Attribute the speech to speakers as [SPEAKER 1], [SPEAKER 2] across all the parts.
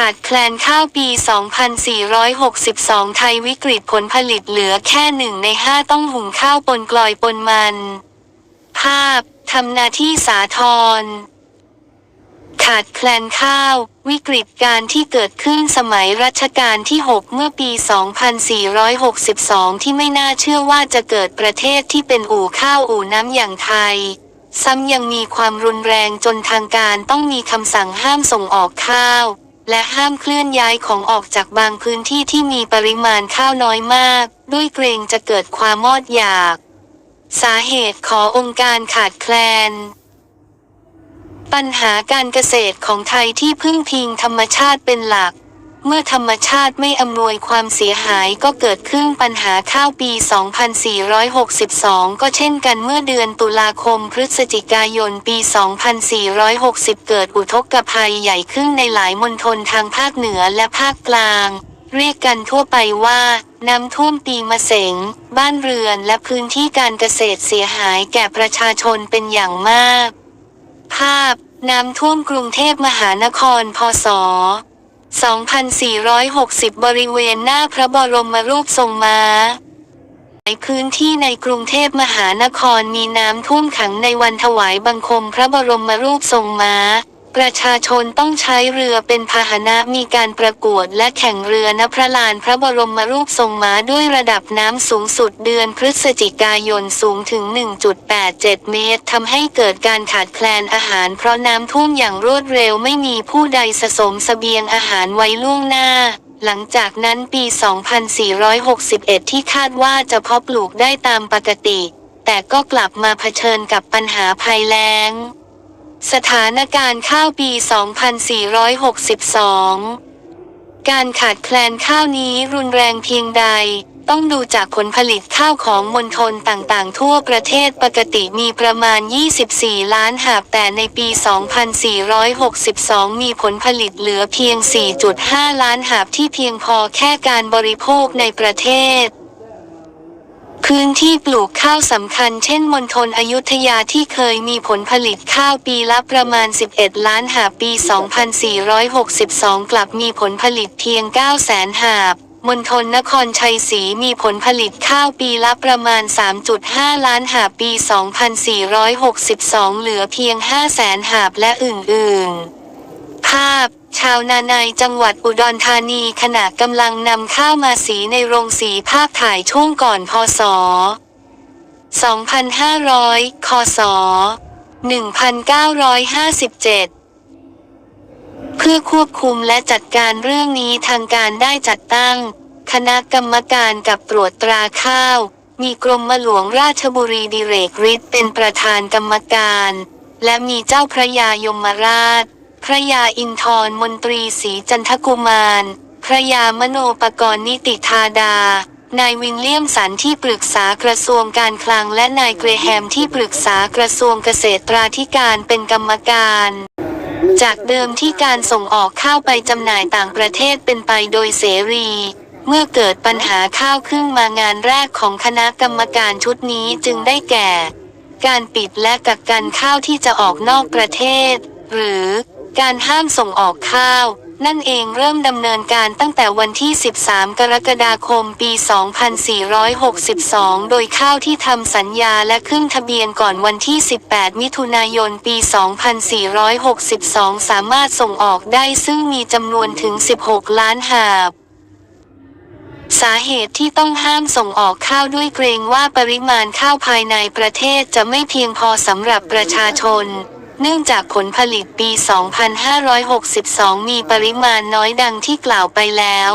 [SPEAKER 1] ขาดแคลนข้าวปี 2462 ไทยวิกฤตผลผลิตเหลือแค่หนึ่งในห้าต้องหุงข้าวปนกลอยปนมัน ภาพ ทำหน้าที่สาธรขาดแคลนข้าว วิกฤตการที่เกิดขึ้นสมัยรัชกาลที่ 6 เมื่อปี 2462 ที่ไม่น่าเชื่อว่าจะเกิดประเทศที่เป็นอู่ข้าวอู่น้ำอย่างไทย ซ้ำยังมีความรุนแรงจนทางการต้องมีคำสั่งห้ามส่งออกข้าว และห้ามเคลื่อนย้ายของออกจากบางพื้นที่ที่มีปริมาณข้าวน้อยมาก ด้วยเกรงจะเกิดความมอดอยาก สาเหตุขอองค์การขาดแคลน ปัญหาการเกษตรของไทยที่พึ่งพิงธรรมชาติเป็นหลัก เมื่อธรรมชาติไม่อำนวยความเสียหายก็เกิดขึ้นปัญหาข้าวปี 2462 ก็เช่นกันเมื่อเดือนตุลาคมพฤศจิกายนปี 2460 เกิดอุทกภัยใหญ่ขึ้นในหลายมณฑลทางภาคเหนือและภาคกลาง เรียกกันทั่วไปว่า น้ำท่วมปีมะเสง บ้านเรือนและพื้นที่การเกษตรเสียหายแก่ประชาชนเป็นอย่างมาก ภาพ น้ำท่วมกรุงเทพมหานครพศ 2460 บริเวณหน้าพระบรมรูปทรงม้าในพื้นที่ในกรุงเทพมหานครมีน้ำท่วมขังในวันถวายบังคมพระบรมรูปทรงม้า ประชาชนต้องใช้เรือเป็นพาหนะมีการประกวดและแข่งเรือณพระลานพระบรมรูปทรงม้าด้วยระดับน้ำสูงสุดเดือนพฤศจิกายนสูงถึง 1.87 เมตรทำให้เกิดการขาดแคลนอาหารเพราะน้ำท่วมอย่างรวดเร็วไม่มีผู้ใดสะสมเสบียงอาหารไว้ล่วงหน้าหลังจากนั้นปี 2461 ที่คาดว่าจะเพาะปลูกได้ตามปกติ แต่ก็กลับมาเผชิญกับปัญหาภัยแล้ง สถานการณ์ข้าวปี 2462 การขาดแคลนข้าวนี้รุนแรงเพียงใด ต้องดูจากผลผลิตข้าวของมณฑลต่างๆ ทั่วประเทศปกติมีประมาณ 24 ล้านหาบแต่ในปี 2462 มีผลผลิตเหลือเพียง 4.5 ล้านหาบที่เพียงพอแค่การบริโภคในประเทศ พื้นที่ปลูกข้าวสำคัญเช่นมณฑลอยุธยาที่เคยมีผลผลิตข้าวปีละประมาณ 11 ล้านหาบปี 2462 กลับมีผลผลิตเพียง 9 แสนหาบมณฑลนครชัยศรีมีผลผลิตข้าวปีละประมาณ 3.5 ล้านหาบปี 2462 เหลือเพียง 5 แสนหาบและอื่นๆ ภาพาวนาในจังหวัดอุดรธานีขณะกำลังนำข้าวมาสีในโรงสีภาพถ่ายช่วงก่อนพศ 2500 คศ 1957เพื่อควบคุมและจัดการเรื่องนี้ทางการได้จัดตั้ง คณะกรรมการกับตรวจตราข้าว มีกรมหลวงราชบุรีดิเรกฤทธิ์เป็นประธานกรรมการ และมีเจ้าพระยายมราช พระยาอินทร์มนตรีศรีจันทกุมาร พระยามโนปกรณ์นิติธาดา นายวินเลียมสันที่ปรึกษากระทรวงการคลังและนายเกรแฮมที่ปรึกษากระทรวงเกษตราธิการเป็นกรรมการ จากเดิมที่การส่งออกข้าวไปจำหน่ายต่างประเทศเป็นไปโดยเสรี เมื่อเกิดปัญหาข้าวขึ้นมางานแรกของคณะกรรมการชุดนี้จึงได้แก่ การปิดและกักกันข้าวที่จะออกนอกประเทศ หรือ การห้ามส่งออกข้าว นั่นเองเริ่มดำเนินการตั้งแต่วันที่ 13 กรกฎาคมปี 2462 โดยข้าวที่ทำสัญญาและขึ้นทะเบียนก่อนวันที่ 18 มิถุนายนปี 2462 สามารถส่งออกได้ซึ่งมีจำนวนถึง 16 ล้านหาบสาเหตุที่ต้องห้ามส่งออกข้าวด้วยเกรงว่าปริมาณข้าวภายในประเทศจะไม่เพียงพอสำหรับประชาชน เนื่องจากผลผลิตปี 2562 มีปริมาณน้อยดังที่กล่าวไปแล้ว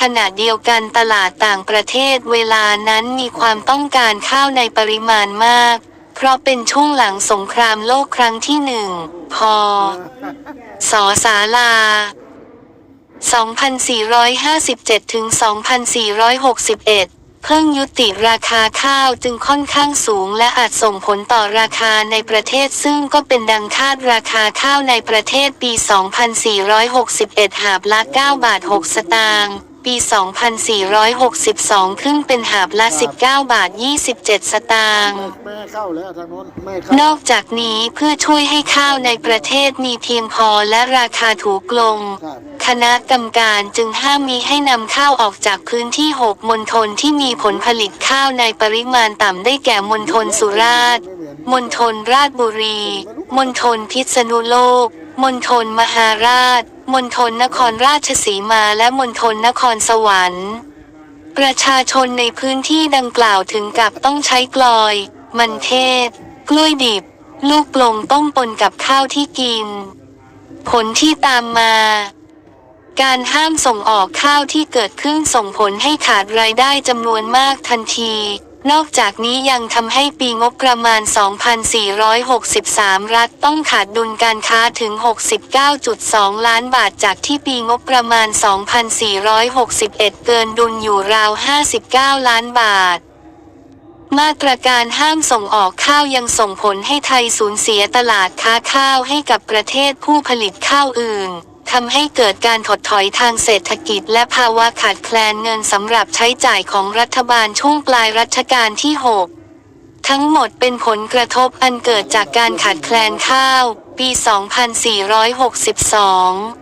[SPEAKER 1] ขณะเดียวกันตลาดต่างประเทศเวลานั้นมีความต้องการข้าวในปริมาณมาก เพราะเป็นช่วงหลังสงครามโลกครั้งที่หนึ่งพอสอสาลา 2457ถึง2461 เพิ่งยุติราคาข้าวจึงค่อนข้างสูงและอาจส่งผลต่อราคาในประเทศซึ่งก็เป็นดังคาดราคาข้าวในประเทศปี 2461 หาบละ 9 บาท 6 สตางค์ปี 2462 ขึ้นเป็นหาบละ 19 บาท 27 สตางค์
[SPEAKER 2] ไม่ให้เข้าแล้วทางโน้นไม่ให้เข้าน
[SPEAKER 1] อกจากนี้เพื่อช่วยให้ข้าวในประเทศมีเพียงพอและราคาถูกลง
[SPEAKER 2] ครับ
[SPEAKER 1] คณะกรรมการจึงห้ามมิให้นำข้าวออกจากพื้นที่6มณฑลที่มีผลผลิตข้าวในปริมาณต่ำได้แก่มณฑลสุราษฎร์มณฑลราชบุรีมณฑลพิษณุโลกมณฑลมหาราชมณฑลนครราชสีมาและมณฑลนครสวรรค์ ประชาชนในพื้นที่ดังกล่าวถึงกับต้องใช้กลอย มันเทศ กล้วยดิบ ลูกปลงต้มปนกับข้าวที่กิน ผลที่ตามมา การห้ามส่งออกข้าวที่เกิดขึ้นส่งผลให้ขาดรายได้จำนวนมากทันที นอกจากนี้ยังทำให้ปีงบประมาณ 2,463 รัฐต้องขาดดุลการค้าถึง 69.2 ล้านบาทจากที่ปีงบประมาณ 2,461 เกินดุลอยู่ราว 59 ล้านบาทมาตรการห้ามส่งออกข้าวยังส่งผลให้ไทยสูญเสียตลาดค้าข้าวให้กับประเทศผู้ผลิตข้าวอื่น ทำให้เกิดการถดถอยทางเศรษฐกิจ และภาวะขาดแคลนเงินสำหรับใช้จ่ายของรัฐบาลช่วงปลายรัชกาลที่ 6 ทั้งหมดเป็นผลกระทบอันเกิดจากการขาดแคลนข้าว ปี 2462